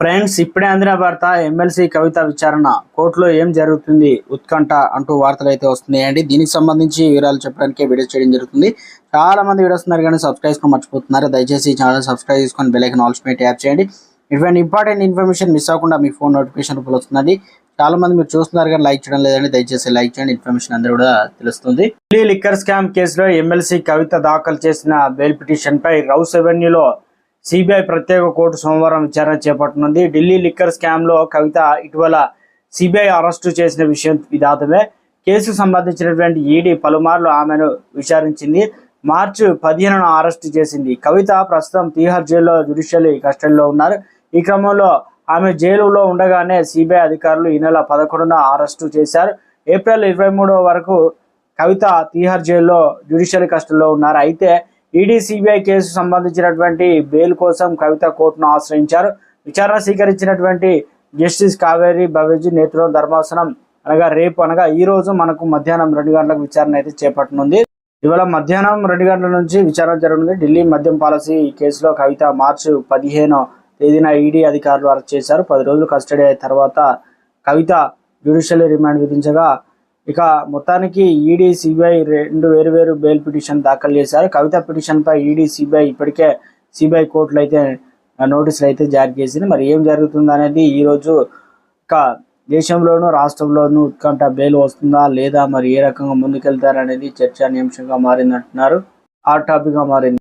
Friends ఇప్పుడే అందిన వార్త ఎమ్మెల్సీ కవిత విచారణ. కోర్టులో ఏం జరుగుతుంది? ఉత్కంఠ అంటూ వార్తలు అయితే వస్తున్నాయండి. దీనికి సంబంధించి వివరాలు చెప్పడానికి వీడియో చేయడం జరుగుతుంది. చాలా మంది వీడియోస్ ఉన్నారు కానీ సబ్స్క్రైబ్ మర్చిపోతున్నారు. దయచేసి ఛానల్ సబ్స్క్రైబ్ చేసుకొని బెల్ ఐకన్ ఆల్స్ ట్యాప్ చేయండి. ఇటువంటి ఇంపార్టెంట్ ఇన్ఫర్మేషన్ మిస్ అవ్వకుండా మీ ఫోన్ నోటిఫికేషన్ రూపంలో వస్తుందండి. చాలా మంది మీరు చూస్తున్నారు కానీ లైక్ చేయడం లేదండి. దయచేసి లైక్ చేయండి. ఇన్ఫర్మేషన్ అందరూ కూడా తెలుస్తుంది. ఢిల్లీ లిక్కర్ స్కామ్ కేసులో ఎమ్మెల్సీ కవిత దాఖలు చేసిన బెయిల్ పిటిషన్ పై రౌస్ రెవెన్యూలో సిబిఐ ప్రత్యేక కోర్టు సోమవారం విచారణ చేపట్టనుంది. ఢిల్లీ లిక్కర్ స్కామ్లో కవిత ఇటీవల సిబిఐ అరెస్టు చేసిన విషయం విధాతమే కేసుకు సంబంధించినటువంటి ఈడీ పలుమార్లు ఆమెను విచారించింది. మార్చి పదిహేనున అరెస్టు చేసింది. కవిత ప్రస్తుతం తీహార్ జైల్లో జుడిషియల్ కస్టడీలో ఉన్నారు. ఈ క్రమంలో ఆమె జైలులో ఉండగానే సిబిఐ అధికారులు ఈ నెల పదకొండున అరెస్టు చేశారు. ఏప్రిల్ ఇరవై వరకు కవిత తీహార్ జైల్లో జుడిషియల్ కస్టడీలో ఉన్నారు. అయితే ఈడీ సిబిఐ కేసు సంబంధించినటువంటి బెయిల్ కోసం కవిత కోర్టును ఆశ్రయించారు. విచారణ స్వీకరించినటువంటి జస్టిస్ కావేరి బవేజీ నేతృత్వం ధర్మాసనం అనగా రేపు అనగా ఈ రోజు మనకు మధ్యాహ్నం రెండు గంటలకు విచారణ అయితే చేపట్టనుంది. ఇవాళ మధ్యాహ్నం రెండు గంటల నుంచి విచారణ జరగనుంది. ఢిల్లీ మద్యం పాలసీ కేసులో కవిత మార్చి పదిహేను తేదీన ఈడీ అధికారులు అరెస్ట్ చేశారు. పది రోజులు కస్టడీ అయిన తర్వాత కవిత జ్యుడిషియల్ రిమాండ్ విధించగా ఇక మొత్తానికి ఈడీ సిబిఐ రెండు వేరు వేరు బెయిల్ పిటిషన్ దాఖలు చేశారు. కవిత పిటిషన్ పై ఈడీ సిబిఐ ఇప్పటికే సిబిఐ కోర్టులు అయితే నోటీసులు అయితే జారీ చేసింది. మరి ఏం జరుగుతుంది అనేది ఈ రోజు ఇక దేశంలోనూ రాష్ట్రంలోనూ ఉత్కంఠ బెయిల్ వస్తుందా లేదా మరి ఏ రకంగా ముందుకెళ్తారనేది చర్చానీయాంశంగా మారిందంటున్నారు. హాట్ టాపిక్గా మారింది.